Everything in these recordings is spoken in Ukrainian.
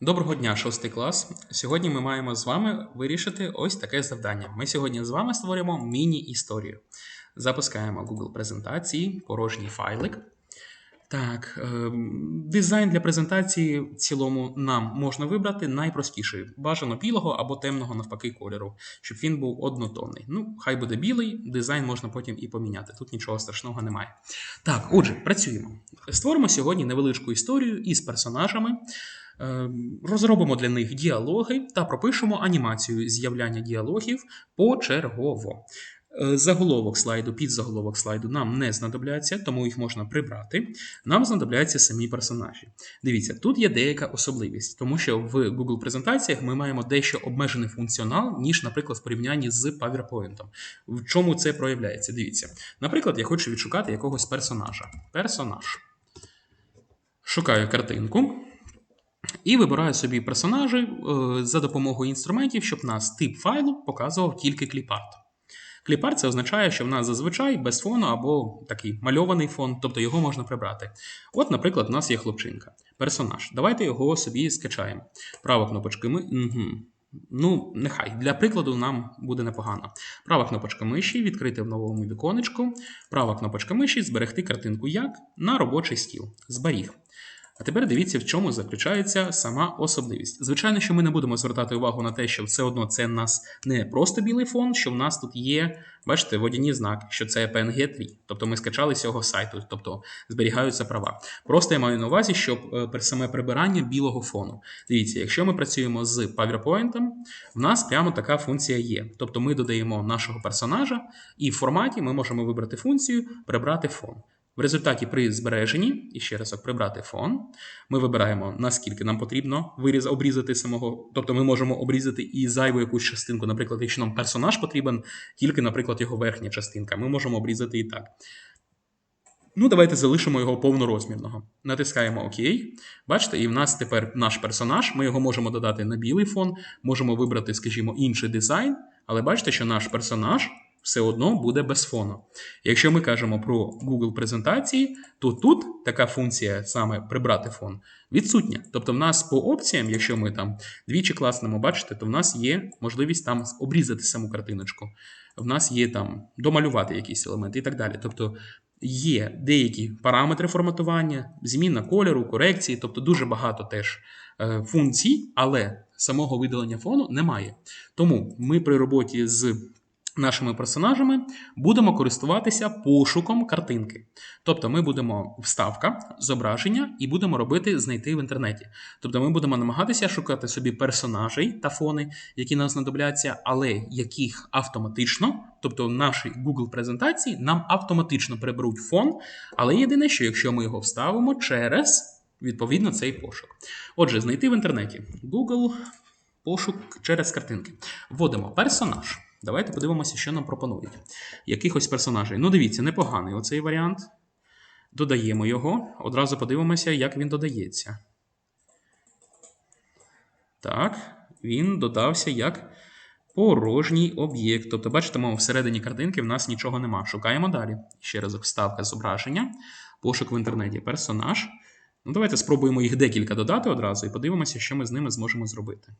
Доброго дня, шостий клас. Сьогодні ми маємо з вами вирішити ось таке завдання. Ми сьогодні з вами створюємо міні-історію. Запускаємо Google презентації, порожній файлик. Так, ем, дизайн для презентації в цілому нам можна вибрати найпростіший. Бажано білого або темного навпаки кольору, щоб він був однотонний. Ну, хай буде білий, дизайн можна потім і поміняти. Тут нічого страшного немає. Так, отже, працюємо. Створимо сьогодні невеличку історію із персонажами. Ем, Розробимо для них діалоги та пропишемо анімацію з'являння діалогів почергово. Е, Заголовок слайду, підзаголовок слайду нам не знадобляться, тому їх можна прибрати. Нам знадобляться самі персонажі. Дивіться, тут є деяка особливість, тому що в Google презентаціях ми маємо дещо обмежений функціонал, ніж, наприклад, в порівнянні з PowerPoint. В чому це проявляється? Дивіться. Наприклад, я хочу відшукати якогось персонажа. Персонаж. Шукаю картинку. І вибираю собі персонажі е, за допомогою інструментів, щоб нас тип файлу показував тільки кліпарт. Кліпарт це означає, що в нас зазвичай без фону або такий мальований фон, тобто його можна прибрати. От, наприклад, у нас є хлопчинка, персонаж. Давайте його собі скачаємо. Права кнопочка ми. Угу. Ну, нехай. Для прикладу нам буде непогано. Права кнопочка миші, відкрити в новому віконечку. Права кнопочка миші, зберегти картинку як на робочий стіл. Зберіг. А тепер дивіться, в чому заключається сама особливість. Звичайно, що ми не будемо звертати увагу на те, що все одно це в нас не просто білий фон, що в нас тут є, бачите, водяні знаки, що це PNG 3. Тобто ми скачали з цього сайту, тобто зберігаються права. Просто я маю на увазі, що е, саме прибирання білого фону. Дивіться, якщо ми працюємо з PowerPoint, в нас прямо така функція є. Тобто ми додаємо нашого персонажа, і в форматі ми можемо вибрати функцію прибрати фон. В результаті при збереженні, і ще разок прибрати фон, ми вибираємо, наскільки нам потрібно виріз, обрізати самого. Тобто ми можемо обрізати і зайву якусь частинку. Наприклад, якщо нам персонаж потрібен, тільки, наприклад, його верхня частинка, ми можемо обрізати і так. Ну, давайте залишимо його повнорозмірного. Натискаємо ОК. Бачите, і в нас тепер наш персонаж. Ми його можемо додати на білий фон, можемо вибрати, скажімо, інший дизайн, але бачите, що наш персонаж все одно буде без фону. Якщо ми кажемо про Google презентації, то тут така функція саме прибрати фон відсутня. Тобто, в нас по опціям, якщо ми там двічі класнемо, бачите, то в нас є можливість там обрізати саму картиночку. В нас є там домалювати якісь елементи і так далі. Тобто є деякі параметри форматування, зміна кольору, корекції, тобто дуже багато теж е, функцій, але самого видалення фону немає. Тому ми при роботі з нашими персонажами будемо користуватися пошуком картинки. Тобто ми будемо вставка, зображення і будемо робити знайти в інтернеті. Тобто ми будемо намагатися шукати собі персонажей та фони, які нам знадобляться, але яких автоматично, тобто в нашій Google презентації, нам автоматично приберуть фон. Але єдине, що якщо ми його вставимо через відповідно цей пошук. Отже, знайти в інтернеті Google пошук через картинки. Вводимо персонаж. Давайте подивимося, що нам пропонують. Якихось персонажей. Ну, дивіться, непоганий оцей варіант. Додаємо його. Одразу подивимося, як він додається. Так, він додався як порожній об'єкт. Тобто, бачите, мов всередині картинки в нас нічого нема. Шукаємо далі. Ще раз вставка зображення. Пошук в інтернеті. Персонаж. Ну, Давайте спробуємо їх декілька додати одразу і подивимося, що ми з ними зможемо зробити.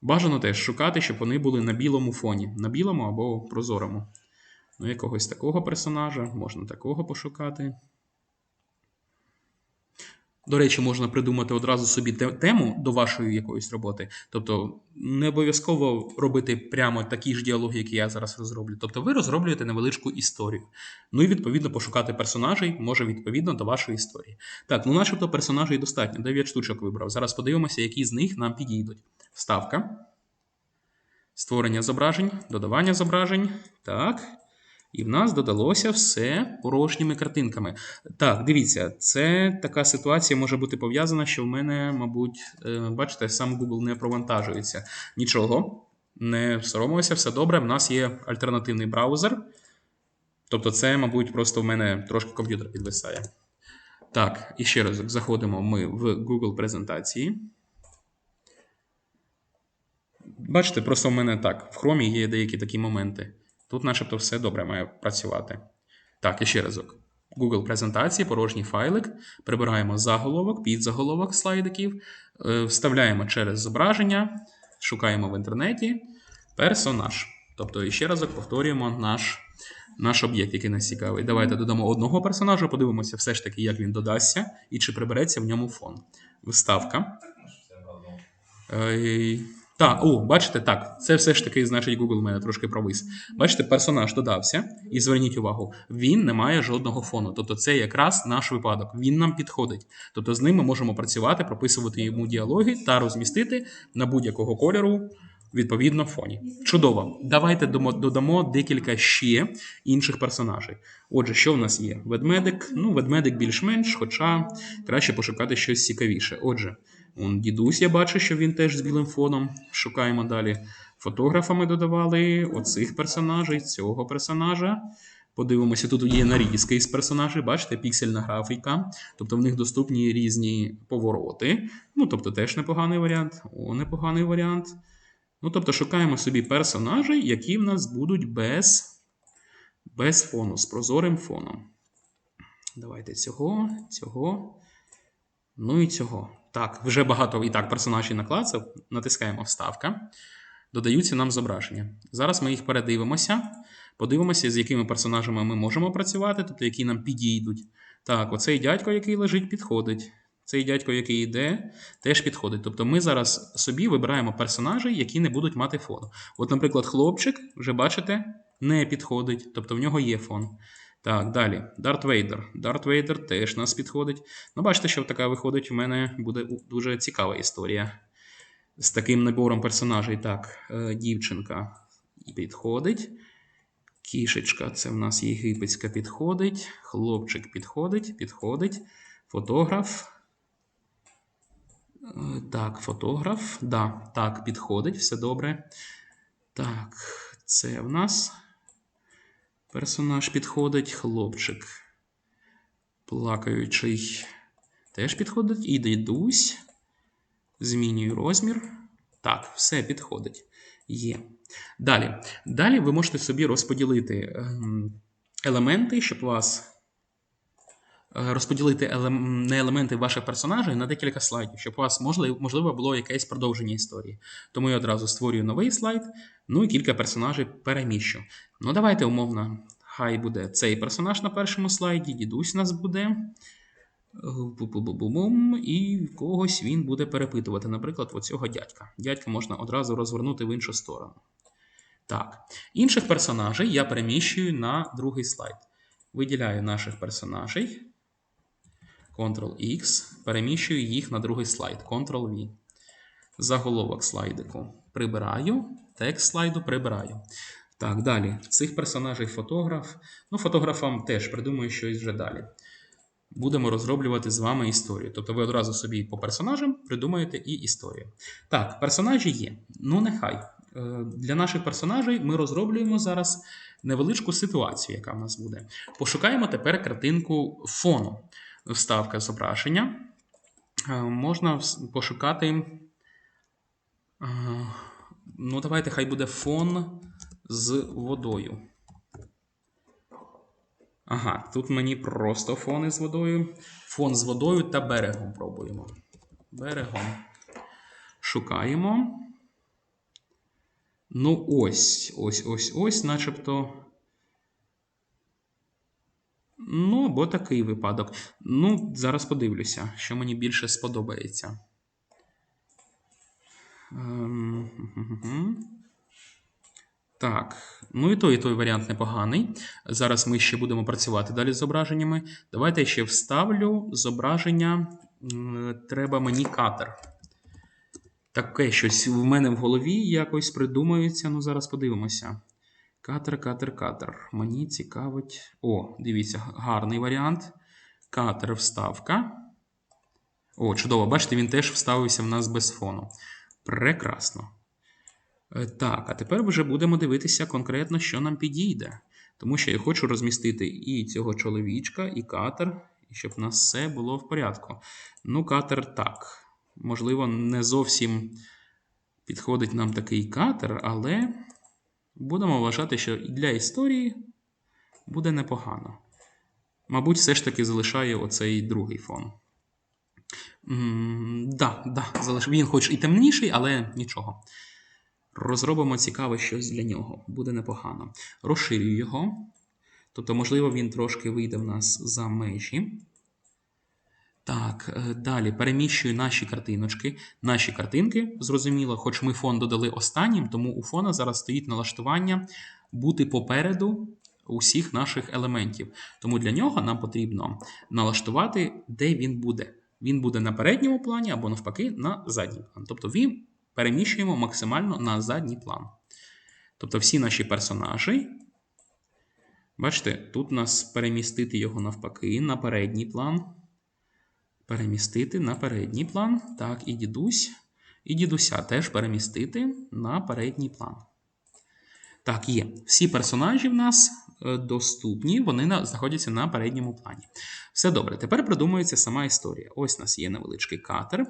Бажано теж шукати, щоб вони були на білому фоні, на білому або прозорому. Ну, якогось такого персонажа, можна такого пошукати. До речі, можна придумати одразу собі тему до вашої якоїсь роботи. Тобто, не обов'язково робити прямо такі ж діалоги, які я зараз розроблю. Тобто, ви розроблюєте невеличку історію. Ну і відповідно пошукати персонажей може відповідно до вашої історії. Так, ну начебто персонажей достатньо. 9 штучок вибрав. Зараз подивимося, які з них нам підійдуть. Вставка. Створення зображень, додавання зображень. Так. І в нас додалося все порожніми картинками. Так, дивіться, це така ситуація може бути пов'язана, що в мене, мабуть, е, бачите, сам Google не провантажується. Нічого, не соромилося, все добре. В нас є альтернативний браузер. Тобто, це, мабуть, просто в мене трошки комп'ютер підвисає. Так, і ще раз заходимо ми в Google презентації. Бачите, просто в мене так. В хромі є деякі такі моменти. Тут, начебто, все добре має працювати. Так, і ще разок. Google презентації, порожній файлик, прибираємо заголовок, підзаголовок слайдиків, е, вставляємо через зображення, шукаємо в інтернеті персонаж. Тобто, ще разок повторюємо наш, наш об'єкт, який нас цікавий. Давайте додамо одного персонажа, подивимося все ж таки, як він додасться і чи прибереться в ньому фон. Вставка. Так, о, бачите, так. Це все ж таки, значить, Google мене трошки провис. Бачите, персонаж додався, і зверніть увагу, він не має жодного фону. Тобто, це якраз наш випадок. Він нам підходить. Тобто з ним ми можемо працювати, прописувати йому діалоги та розмістити на будь-якого кольору. Відповідно, фоні. Чудово. Давайте додамо декілька ще інших персонажей. Отже, що в нас є? Ведмедик. Ну, ведмедик більш-менш, хоча краще пошукати щось цікавіше. Отже, он, дідусь, я бачу, що він теж з білим фоном. Шукаємо далі. Фотографами додавали оцих персонажей, цього персонажа. Подивимося, тут є нарізки із персонажей, бачите, піксельна графіка, тобто в них доступні різні повороти. Ну, тобто, теж непоганий варіант. О, непоганий варіант. Ну, тобто, шукаємо собі персонажей, які в нас будуть без, без фону, з прозорим фоном. Давайте цього, цього. Ну і цього. Так, вже багато і так персонажів наклацав. Натискаємо вставка. Додаються нам зображення. Зараз ми їх передивимося. Подивимося, з якими персонажами ми можемо працювати, тобто які нам підійдуть. Так, оцей дядько, який лежить, підходить. Цей дядько, який йде, теж підходить. Тобто ми зараз собі вибираємо персонажі, які не будуть мати фону. От, наприклад, хлопчик, вже бачите, не підходить, тобто в нього є фон. Так, далі. Дарт Вейдер. Дарт Вейдер теж нас підходить. Ну, бачите, що така виходить, у мене буде дуже цікава історія. З таким набором персонажей. Так, е, дівчинка підходить. Кішечка, це в нас єгипетська підходить. Хлопчик підходить, підходить. Фотограф. Е, Так, фотограф. Да, так, підходить, все добре. Так, це в нас персонаж підходить, хлопчик. Плакаючий теж підходить. І дідусь. Змінюю розмір. Так, все підходить. Є. Далі. Далі ви можете собі розподілити ем, елементи, щоб вас розподілити елем... не елементи ваших персонажей на декілька слайдів, щоб у вас можливо, було якесь продовження історії. Тому я одразу створюю новий слайд, ну і кілька персонажей переміщу. Ну, давайте умовно, хай буде цей персонаж на першому слайді, дідусь у нас буде. І когось він буде перепитувати, наприклад, оцього дядька. Дядька можна одразу розвернути в іншу сторону. Так, інших персонажей я переміщую на другий слайд. Виділяю наших персонажей. Ctrl-X, переміщую їх на другий слайд. Ctrl-V. Заголовок слайдику прибираю, текст слайду прибираю. Так, далі. Цих персонажей фотограф. Ну, фотографам теж придумаю щось вже далі будемо розроблювати з вами історію. Тобто ви одразу собі по персонажам придумаєте і історію. Так, персонажі є. Ну, нехай. Е, Для наших персонажей ми розроблюємо зараз невеличку ситуацію, яка в нас буде. Пошукаємо тепер картинку фону. Вставка зображення. Е, Можна пошукати. е, Ну, давайте, хай буде фон з водою. Ага, тут мені просто фон із водою. Фон з водою та берегом пробуємо. Берегом. Шукаємо. Ну, ось, ось, ось, ось, начебто. Ну, або такий випадок. Ну, зараз подивлюся, що мені більше сподобається. Ем. Так, ну і той, і той варіант непоганий. Зараз ми ще будемо працювати далі з зображеннями. Давайте я ще вставлю зображення. Треба мені катер. Таке щось в мене в голові якось придумається. Ну, зараз подивимося. Катер, катер, катер. Мені цікавить. О, дивіться, гарний варіант. Катер вставка. О, чудово, бачите, він теж вставився в нас без фону. Прекрасно. Е, Так, а тепер вже будемо дивитися конкретно, що нам підійде. Тому що я хочу розмістити і цього чоловічка, і катер, і щоб у нас все було в порядку. Ну, катер так. Можливо, не зовсім підходить нам такий катер, але будемо вважати, що для історії буде непогано. Мабуть, все ж таки залишає оцей другий фон. М, Да, да. Він хоч і темніший, але нічого. Розробимо цікаве щось для нього. Буде непогано. Розширюю його. Тобто, можливо, він трошки вийде в нас за межі. Так, е, далі переміщую наші картиночки. Наші картинки, зрозуміло, хоч ми фон додали останнім, тому у фона зараз стоїть налаштування бути попереду усіх наших елементів. Тому для нього нам потрібно налаштувати, де він буде. Він буде на передньому плані або навпаки на задній план. Тобто він переміщуємо максимально на задній план. Тобто всі наші персонажі. Бачите, тут у нас перемістити його навпаки на передній план. Перемістити на передній план. Так, і дідусь. І дідуся теж перемістити на передній план. Так, є. Всі персонажі в нас е, доступні, вони знаходяться на передньому плані. Все добре. Тепер придумується сама історія. Ось у нас є невеличкий катер.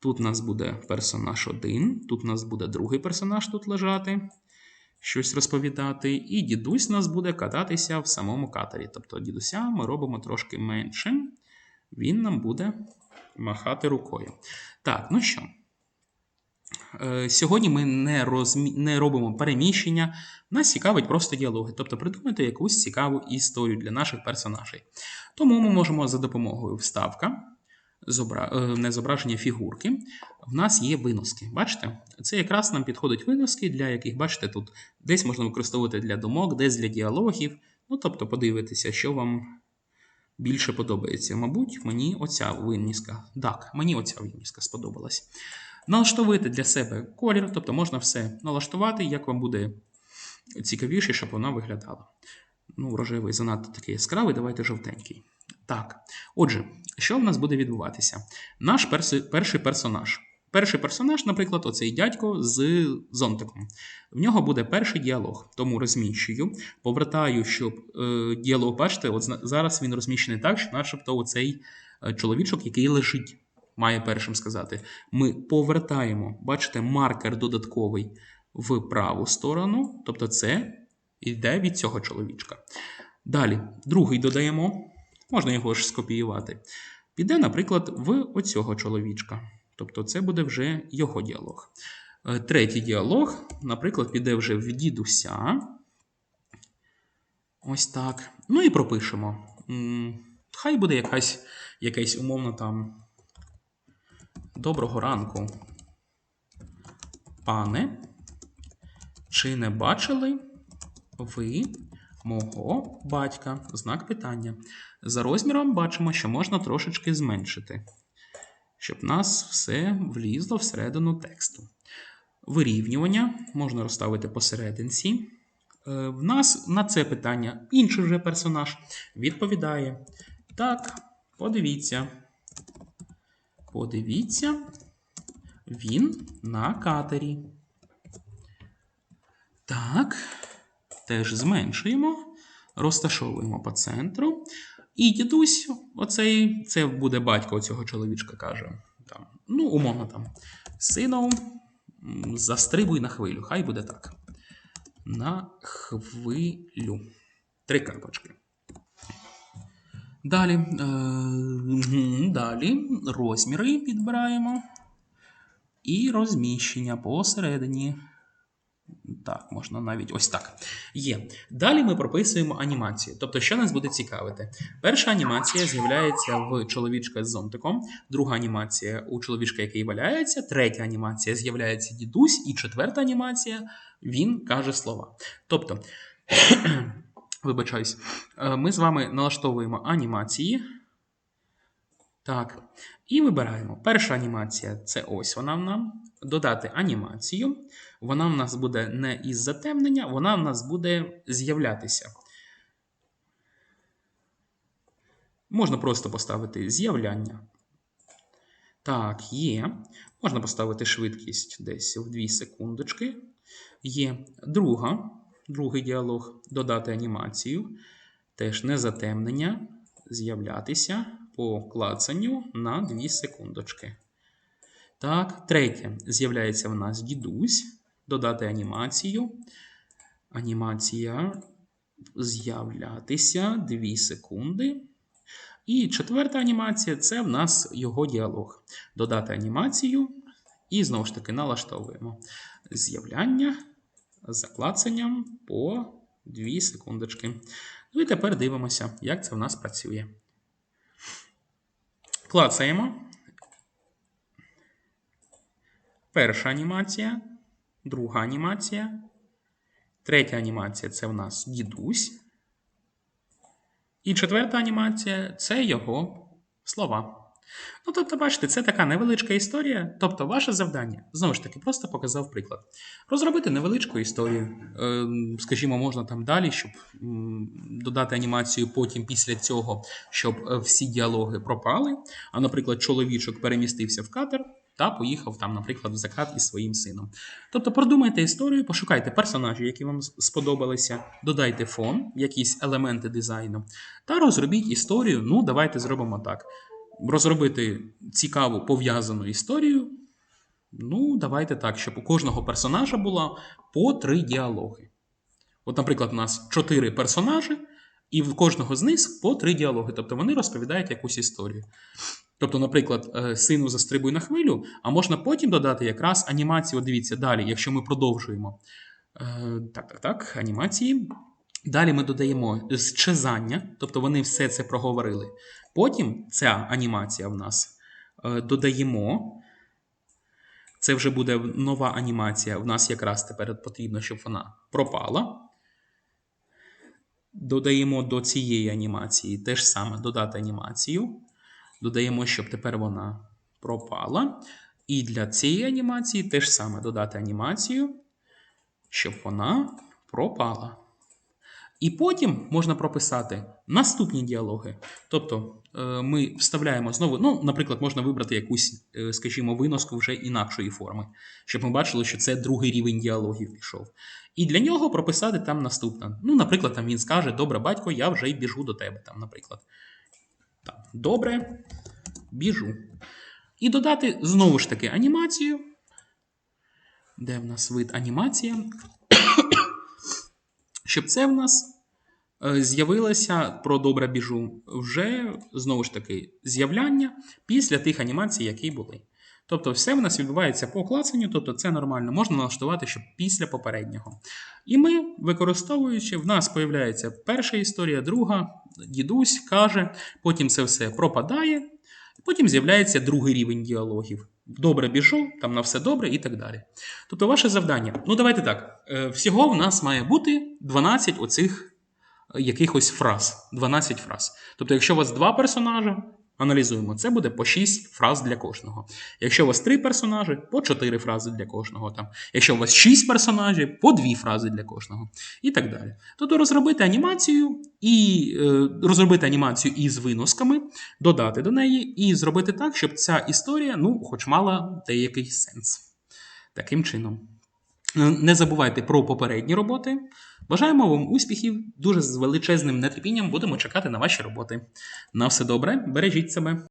Тут у нас буде персонаж один, тут у нас буде другий персонаж тут лежати, щось розповідати. І дідусь у нас буде кататися в самому катері. Тобто дідуся ми робимо трошки меншим. Він нам буде махати рукою. Так, ну що. Е, Сьогодні ми не розмі... не робимо переміщення, нас цікавить просто діалоги, тобто придумати якусь цікаву історію для наших персонажей. Тому ми можемо за допомогою вставка, зобра... е, не зображення фігурки, в нас є виноски. Бачите? Це якраз нам підходять виноски, для яких, бачите, тут десь можна використовувати для думок, десь для діалогів. Ну, тобто, подивитися, що вам більше подобається. Мабуть, мені оця виніска. Так, мені оця виніска сподобалась. Налаштовуйте для себе колір, тобто можна все налаштувати, як вам буде цікавіше, щоб вона виглядала. Ну, рожевий занадто такий яскравий, давайте жовтенький. Так, отже, що в нас буде відбуватися? Наш перший персонаж. Перший персонаж, наприклад, оцей дядько з зонтиком. В нього буде перший діалог, тому розміщую, повертаю, щоб е, діалог, бачите, от зараз він розміщений так, що начебто оцей е, чоловічок, який лежить має першим сказати. Ми повертаємо, бачите, маркер додатковий в праву сторону, тобто це йде від цього чоловічка. Далі, другий додаємо, можна його ж скопіювати. Піде, наприклад, в оцього чоловічка. Тобто, це буде вже його діалог. Е, третій діалог, наприклад, піде вже в дідуся. Ось так. Ну і пропишемо. Хай буде якась, якась умовно там Доброго ранку, пане. Чи не бачили ви мого батька? Знак питання. За розміром бачимо, що можна трошечки зменшити, щоб нас все влізло всередину тексту. Вирівнювання можна розставити посерединці. Е, в нас на це питання інший вже персонаж відповідає. Так, подивіться. Подивіться, він на катері. Так, теж зменшуємо, розташовуємо по центру. І дідусь, оцей, це буде батько цього чоловічка, каже. Там, Ну, умовно там. Сином, застрибуй на хвилю. Хай буде так. На хвилю. Три крапочки. Далі е, далі розміри підбираємо. І розміщення посередині. Так, можна навіть ось так. Є. Далі ми прописуємо анімацію. Тобто, що нас буде цікавити? Перша анімація з'являється в чоловічка з зонтиком, друга анімація у чоловічка, який валяється, третя анімація з'являється дідусь, і четверта анімація він каже слова. Тобто. Вибачаюсь, е, ми з вами налаштовуємо анімації. Так. І вибираємо. Перша анімація це ось вона в нам. Додати анімацію. Вона в нас буде не із затемнення, вона в нас буде з'являтися. Можна просто поставити з'являння. Так, є. Можна поставити швидкість десь в 2 секундочки. Є друга другий діалог додати анімацію, теж не затемнення, з'являтися по клацанню на 2 секундочки. Так, третє. З'являється в нас дідусь. Додати анімацію. Анімація з'являтися 2 секунди. І четверта анімація це в нас його діалог. Додати анімацію і знову ж таки налаштовуємо з'являння за клацанням по 2 секундочки. Ну і тепер дивимося, як це в нас працює. Клацаємо. Перша анімація, друга анімація. Третя анімація це в нас дідусь. І четверта анімація це його слова. Ну, тобто, бачите, це така невеличка історія. Тобто, ваше завдання, знову ж таки, просто показав приклад. Розробити невеличку історію. Е, Скажімо, можна там далі, щоб додати анімацію потім після цього, щоб е, всі діалоги пропали. А, наприклад, чоловічок перемістився в катер та поїхав там, наприклад, в закат із своїм сином. Тобто продумайте історію, пошукайте персонажів, які вам сподобалися, додайте фон, якісь елементи дизайну, та розробіть історію. Ну, давайте зробимо так. Розробити цікаву пов'язану історію. Ну, давайте так, щоб у кожного персонажа було по три діалоги. От, наприклад, у нас чотири персонажі, і в кожного з них по три діалоги. Тобто вони розповідають якусь історію. Тобто, наприклад, е, сину застрибуй на хвилю, а можна потім додати якраз анімацію. От Дивіться, далі, якщо ми продовжуємо. Е, Так, так, так, анімації. Далі ми додаємо зчезання, тобто вони все це проговорили. Потім ця анімація в нас е, додаємо. Це вже буде нова анімація. В нас якраз тепер потрібно, щоб вона пропала. Додаємо до цієї анімації те ж саме додати анімацію. Додаємо, щоб тепер вона пропала. І для цієї анімації те ж саме додати анімацію, щоб вона пропала. І потім можна прописати наступні діалоги. Тобто е, ми вставляємо знову, ну, наприклад, можна вибрати якусь, е, скажімо, виноску вже інакшої форми, щоб ми бачили, що це другий рівень діалогів пішов. І для нього прописати там наступне. Ну, наприклад, там він скаже: Добре, батько, я вже й біжу до тебе. Там, наприклад. Там, Добре, біжу. І додати знову ж таки анімацію. Де в нас вид анімація? Щоб це в нас е, з'явилося про добре біжу вже знову ж таки з'являння після тих анімацій, які були. Тобто, все в нас відбувається по клацанню, тобто це нормально, можна налаштувати, щоб після попереднього. І ми, використовуючи, в нас появляється перша історія, друга, дідусь каже, потім це все пропадає, потім з'являється другий рівень діалогів. Добре біжу, там на все добре і так далі. Тобто, ваше завдання. Ну, давайте так. е, Всього в нас має бути 12 оцих якихось фраз. 12 фраз. Тобто, якщо у вас два персонажі, аналізуємо, це буде по 6 фраз для кожного. Якщо у вас три персонажі, по 4 фрази для кожного. Там. Якщо у вас 6 персонажів, по 2 фрази для кожного. І так далі. Тобто розробити анімацію і е, розробити анімацію із виносками, додати до неї і зробити так, щоб ця історія, ну, хоч мала деякий сенс. Таким чином. Е, Не забувайте про попередні роботи. Бажаємо вам успіхів. Дуже з величезним нетерпінням будемо чекати на ваші роботи. На все добре, бережіть себе.